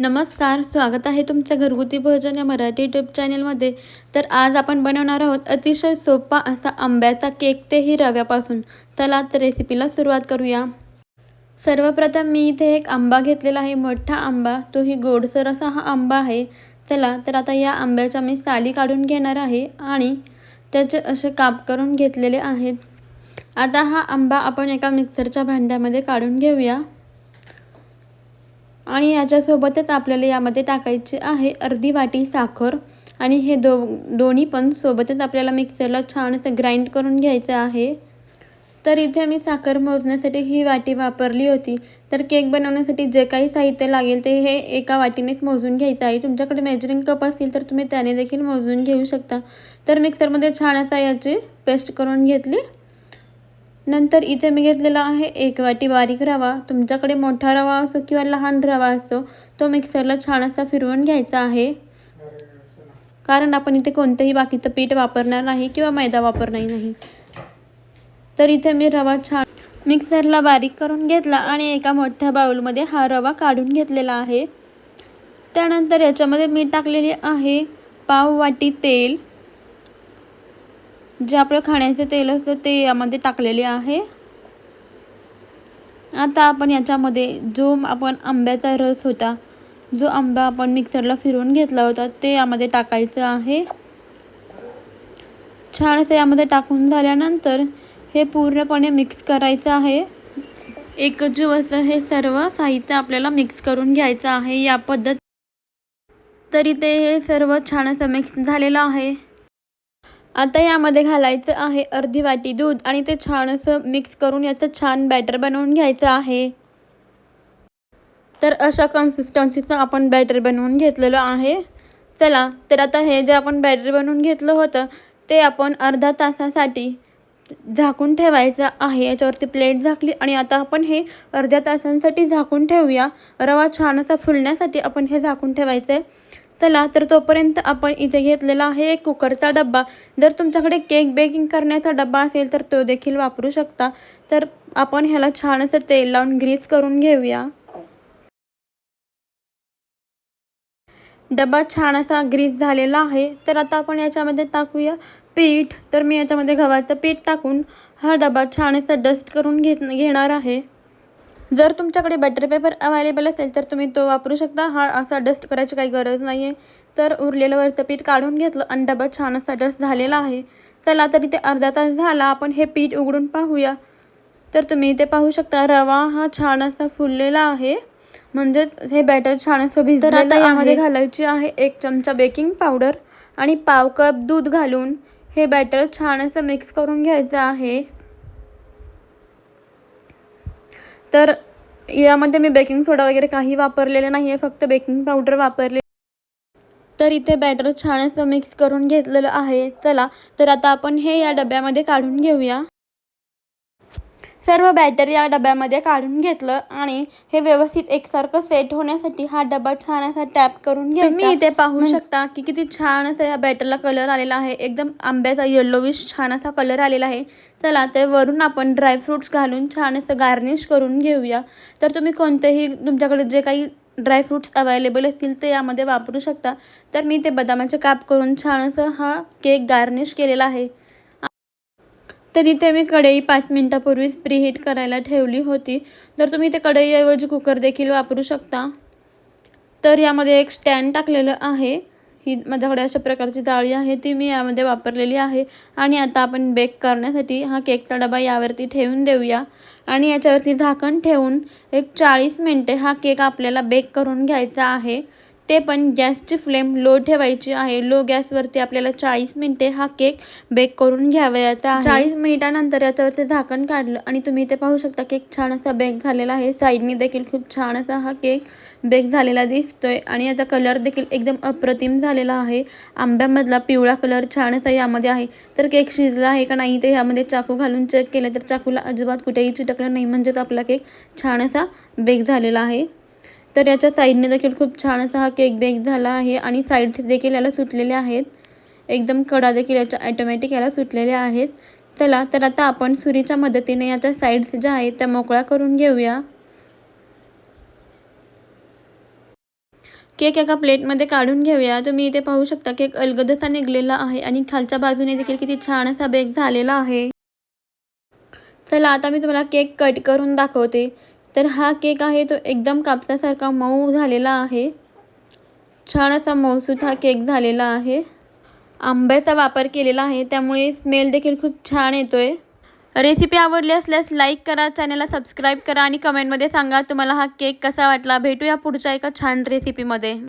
नमस्कार स्वागत आहे तुमचं घरगुती भोजन या मराठी यूट्यूब चॅनलमध्ये तर आज आपण बनवणार आहोत अतिशय सोपा असा आंब्याचा केक तेही रव्यापासून. चला तर रेसिपीला सुरुवात करूया. सर्वप्रथम मी इथे एक आंबा घेतलेला आहे मोठा आंबा. तोही गोडसर असा हा आंबा आहे. चला तर आता या आंब्याच्या मी साली काढून घेणार आहे आणि त्याचे असे काप करून घेतलेले आहेत. आता हा आंबा आपण एका मिक्सरच्या भांड्यामध्ये काढून घेऊया. आणि याच्यासोबतच आपल्याला यामध्ये टाकायची आहे अर्धी वाटी साखर. आणि हे दो दोन्ही पण सोबतच आपल्याला मिक्सरला छान असं ग्राइंड करून घ्यायचं आहे. तर इथे मी साखर मोजण्यासाठी ही वाटी वापरली होती. तर केक बनवण्यासाठी जे काही साहित्य लागेल ते हे एका वाटीनेच मोजून घ्यायचं आहे. तुमच्याकडे मेजरिंग कप असतील तर तुम्ही त्याने देखील मोजून घेऊ शकता. तर मिक्सरमध्ये छान असा याची पेस्ट करून घेतली. नंतर इथे मी घेतलेला आहे एक वाटी बारीक रवा. तुमच्याकडे मोठा रवा असो किंवा लहान रवा असो तो मिक्सरला छान असा फिरवून घ्यायचा आहे. कारण आपण इथे कोणतंही बाकीचं पीठ वापरणार नाही किंवा मैदा वापरणार नाही. तर इथे मी रवा छान मिक्सरला बारीक करून घेतला आणि एका मोठ्या बाउलमध्ये हा रवा काढून घेतलेला आहे. त्यानंतर याच्यामध्ये मी टाकलेले आहे पाव वाटी तेल. जे आपलं खाण्याचे तेल असतं ते यामध्ये टाकलेले आहे. आता आपण याच्यामध्ये जो आपण आंब्याचा रस होता जो आंबा आपण मिक्सरला फिरवून घेतला होता ते यामध्ये टाकायचं आहे. छान असं यामध्ये टाकून झाल्यानंतर हे पूर्णपणे मिक्स करायचं आहे. एकजीव असं हे सर्व साहित्य आपल्याला मिक्स करून घ्यायचं आहे या पद्धत तरी ते हे सर्व छान असं मिक्स झालेलं आहे. आता यामध्ये घालायचं आहे अर्धी वाटी दूध आणि ते छान असं मिक्स करून याचं छान बॅटर बनवून घ्यायचं आहे. तर अशा कन्सिस्टन्सीचं आपण बॅटर बनवून घेतलेलं आहे. चला तर आता हे जे आपण बॅटर बनवून घेतलं होतं ते आपण अर्धा तासासाठी झाकून ठेवायचं आहे. याच्यावरती प्लेट झाकली आणि आता आपण हे अर्ध्या तासांसाठी झाकून ठेवूया. रवा छान असा फुलण्यासाठी आपण हे झाकून ठेवायचं आहे चला तर तोपर्यंत आपण इथे घेतलेला आहे एक कुकरचा डब्बा. जर तुमच्याकडे केक बेकिंग करण्याचा डब्बा असेल तर तो देखील वापरू शकता. तर आपण ह्याला छान असं तेल लावून ग्रीस करून घेऊया. डबा छान असा ग्रीस झालेला आहे. तर आता आपण याच्यामध्ये टाकूया पीठ. तर मी याच्यामध्ये गव्हाचं पीठ टाकून हा डबा छान असा डस्ट करून घेत घेणार आहे. जर तुमच्याकडे बटर पेपर अवेलेबल असेल तर तुम्ही तो वापरू शकता. हा असा डस्ट करायची काही गरज नाही आहे तर उरलेलं वरचं पीठ काढून घेतलं आणि डबा छान असा डस्ट झालेला आहे. चला तरी ते अर्धा तास झाला. आपण हे पीठ उघडून पाहूया. तर तुम्ही इथे पाहू शकता रवा हा छान असा फुललेला आहे. म्हणजेच हे बॅटर छान असं भिजलं आता यामध्ये घालायची आहे एक चमचा बेकिंग पावडर आणि पाव कप दूध घालून हे बॅटर छान असं मिक्स करून घ्यायचं आहे. तर यामध्ये मी बेकिंग सोडा वगैरे काही वापरलेले नाही आहे फक्त बेकिंग पावडर वापरले. तर इथे बॅटर छान असं मिक्स करून घेतलेलं आहे. चला तर आता आपण हे या डब्यामध्ये काढून घेऊया. सर्व बॅटर या डब्यामध्ये काढून घेतलं आणि हे व्यवस्थित एकसारखं सेट होण्यासाठी हा डबा छान असा टॅप करून घ्या मी इथे पाहू शकता की किती छान असा या बॅटरला कलर आलेला आहे. एकदम आंब्याचा येल्लोविश छान असा कलर आलेला आहे. चला ते वरून आपण ड्रायफ्रूट्स घालून छान असं गार्निश करून घेऊया. तर तुम्ही कोणतेही तुमच्याकडे जे काही ड्रायफ्रूट्स अवेलेबल असतील ते यामध्ये वापरू शकता. तर मी ते बदामाचे काप करून छान असं हा केक गार्निश केलेला आहे. तर इथे मी कढई पाच मिनटापूर्वीच प्रीहीट करायला ठेवली होती. तर तुम्ही ते कढईऐवजी कुकर देखील वापरू शकता. तर यामध्ये एक स्टँड टाकलेलं आहे. ही माझ्याकडे अशा प्रकारची जाळी आहे ती मी यामध्ये वापरलेली आहे. आणि आता आपण बेक करण्यासाठी हा केकचा डबा यावरती ठेवून देऊया. आणि याच्यावरती झाकण ठेवून एक चाळीस मिनटे हा केक आपल्याला बेक करून घ्यायचा आहे. ते पण गॅसची फ्लेम लो ठेवायची आहे. लो गॅसवरती आपल्याला चाळीस मिनिटे हा केक बेक करून घ्यावयाचा आहे. चाळीस मिनिटानंतर याच्यावरती झाकण काढलं आणि तुम्ही इथे पाहू शकता केक छान असा बेक झालेला आहे. साईडनी देखील खूप छान असा हा केक बेक झालेला दिसतोय आणि याचा कलर देखील एकदम अप्रतिम झालेला आहे. आंब्यामधला पिवळा कलर छान असा यामध्ये आहे. तर केक शिजला आहे का नाही ते यामध्ये चाकू घालून चेक केलं तर चाकूला अजिबात कुठेही चिटकलं नाही. म्हणजेच आपला केक छान असा बेक झालेला आहे. तर याच्या साईडने देखील खूप छान असा हा केक बेक झाला आहे आणि साईड देखील याला सुटलेले आहेत. एकदम कडा देखील याच्या ॲटोमॅटिक याला सुटलेल्या आहेत. चला तर आता आपण सुरीच्या मदतीने याच्या साईड्स ज्या आहेत त्या मोकळ्या करून घेऊया. केक एका प्लेटमध्ये काढून घेऊया. तुम्ही इथे पाहू शकता केक अलगदसा निघलेला आहे आणि खालच्या बाजूने देखील किती छान असा बेक झालेला आहे. चला आता मी तुम्हाला केक कट करून दाखवते. तर हा केक आहे तो एकदम कापसासारखा मऊ झालेला आहे. छान असा मऊसूत हा केक झालेला आहे. आंब्याचा वापर केलेला आहे त्यामुळे स्मेल देखील खूप छान येतो आहे रेसिपी आवडली असल्यास लाईक करा चॅनलला सबस्क्राईब करा आणि कमेंटमध्ये सांगा तुम्हाला हा केक कसा वाटला. भेटूया पुढच्या एका छान रेसिपीमध्ये